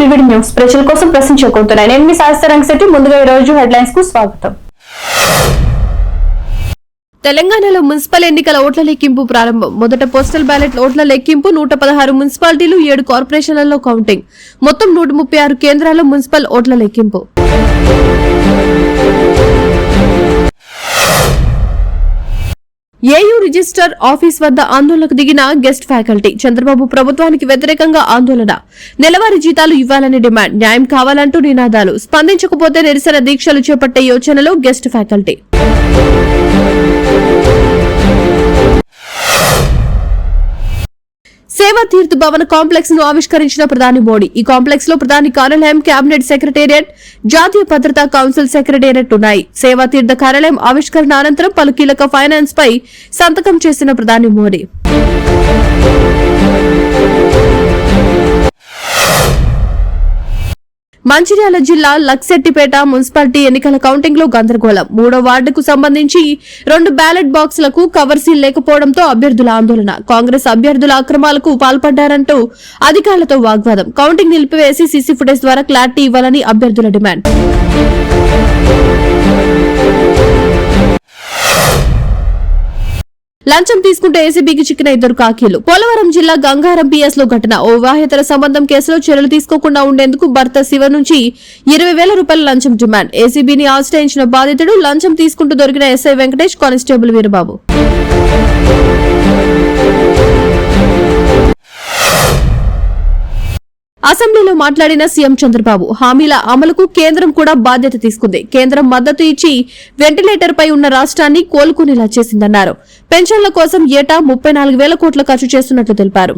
News ప్రజల కోసం ప్రశ్నించకుంటున్నాయి నేను మీ శాస్త్ర రంగశెట్టి. ముందుగా ఈ రోజు హెడ్లైన్స్కు స్వాగతం. తెలంగాణలో మున్సిపల్ ఎన్నికల ఓట్ల లెక్కింపు ప్రారంభం. మొదట పోస్టల్ బ్యాలెట్ ఓట్ల లెక్కింపు నూట పదహారు మున్సిపాలిటీలు ఏడు కార్పొరేషన్లలో కౌంటింగ్. మొత్తం నూట ముప్పై ఆరు కేంద్రాల్లో మున్సిపల్ ఓట్ల లెక్కింపు. రిజిస్టర్ ఆఫీస్ వద్ద ఆందోళనకు దిగిన గెస్ట్ ఫ్యాకల్టీ. చంద్రబాబు ప్రభుత్వానికి వ్యతిరేకంగా ఆందోళన. నెలవారీ జీతాలు ఇవ్వాలని డిమాండ్. న్యాయం కావాలంటూ నినాదాలు. స్పందించకపోతే నిరసన దీక్షలు చేపట్టే యోచనలో గెస్ట్ ఫ్యాకల్టీ. సేవా తీర్థ్ భవన్ కాంప్లెక్స్ను ఆవిష్కరించిన ప్రధాని మోడీ. ఈ కాంప్లెక్స్లో ప్రధాని కార్యాలయం కేబినెట్ సెక్రటేరియట్ జాతీయ భద్రతా కౌన్సిల్ సెక్రటేరియట్ ఉన్నాయి. సేవా తీర్థ కార్యాలయం ఆవిష్కరణ అనంతరం పలు కీలక ఫైనాన్స్ పై సంతకం చేసిన ప్రధాని మోడీ. మంచిర్యాల జిల్లా లక్సెట్టిపేట మున్సిపాలిటీ ఎన్నికల కౌంటింగ్లో గందరగోళం. మూడో వార్డుకు సంబంధించి రెండు బ్యాలెట్ బాక్సులకు కవర్ సీల్ లేకపోవడంతో అభ్యర్థుల ఆందోళన. కాంగ్రెస్ అభ్యర్థుల అక్రమాలకు పాల్పడ్డారంటూ అధికారులతో వాగ్వాదం. కౌంటింగ్ నిలిపివేసి సీసీ ఫుటేజ్ ద్వారా క్లారిటీ ఇవ్వాలని అభ్యర్థుల డిమాండ్. లంచం తీసుకుంటే ఏసీబీకి చిక్కిన ఇద్దరు కాకీలు. పోలవరం జిల్లా గంగారం పిఎస్లో ఘటన. ఓ వివాహేతర సంబంధం కేసులో చర్యలు తీసుకోకుండా ఉండేందుకు భర్త శివ నుంచి ఇరవై వేల రూపాయల లంచం డిమాండ్. ఏసీబీని ఆశ్రయించిన బాధితుడు లంచం తీసుకుంటూ దొరికిన ఎస్ఐ వెంకటేష్ కానిస్టేబుల్ వీరబాబు. అసెంబ్లీలో మాట్లాడిన సీఎం చంద్రబాబు హామీల అమలుకు కేంద్రం కూడా బాధ్యత తీసుకుంది. కేంద్రం మద్దతు ఇచ్చి వెంటిలేటర్ పై ఉన్న రాష్ట్రాన్ని కోలుకునేలా చేసిందన్నారు. పెన్షన్ల కోసం ఏటా ముప్పై నాలుగు వేల కోట్ల ఖర్చు చేస్తున్నట్లు తెలిపారు.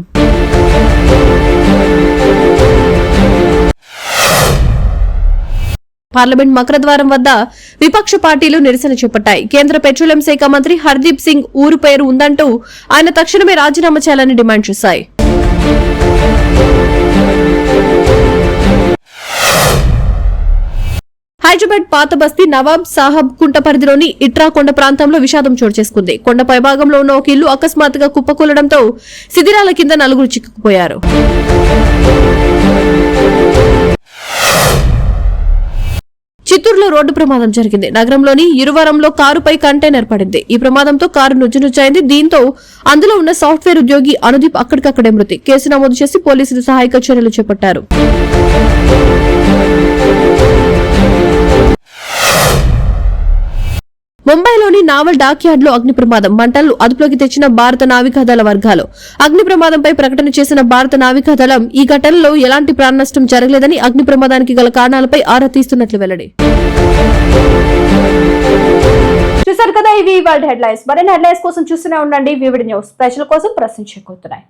పార్లమెంట్ మకరద్వారం వద్ద విపక్ష పార్టీలు నిరసన చేపట్టాయి. కేంద్ర పెట్రోలియం శాఖ మంత్రి హర్దీప్ సింగ్ ఊరు పేరు ఉందంటూ ఆయన తక్షణమే రాజీనామా చేయాలని డిమాండ్ చేశాయి. హైదరాబాద్ పాత బస్తీ నవాబ్ సాహబ్ కుంట పరిధిలోని ఇట్రా కొండ ప్రాంతంలో విషాదం చోటు చేసుకుంది. కొండ పైభాగంలో ఉన్న ఒక ఇల్లు అకస్మాత్తుగా కుప్పకూలడంతో శిథిరాల కింద నలుగురు చిక్కుకుపోయారు. చిత్తూరులో రోడ్డు ప్రమాదం జరిగింది. నగరంలోని ఇరువరంలో కారుపై కంటైనర్ పడింది. ఈ ప్రమాదంతో కారు నుజ్జునుజ్జైంది దీంతో అందులో ఉన్న సాఫ్ట్వేర్ ఉద్యోగి అనుదీప్ అక్కడికక్కడే మృతి. కేసు నమోదు చేసి పోలీసులు సహాయక చర్యలు చేపట్టారు. నావల్ నావల్ డాక్యార్డ్లో అగ్ని ప్రమాదం. మంటలు అదుపులోకి తెచ్చిన భారత నావికాదళ వర్గాలు. అగ్ని ప్రమాదంపై ప్రకటన చేసిన భారత నావికాదళం ఈ ఘటనలో ఎలాంటి ప్రాణ నష్టం జరగలేదని అగ్ని ప్రమాదానికి గల కారణాలపై ఆరా తీస్తున్నట్లు వెల్లడి. చూసారు కదా ఇవి ఇవాళ హెడ్లైన్స్. మరిన్ని హెడ్లైన్స్ కోసం చూస్తూనే ఉండండి. వివిడి న్యూస్ ప్రజల కోసం ప్రశ్నించకుంటున్నాయి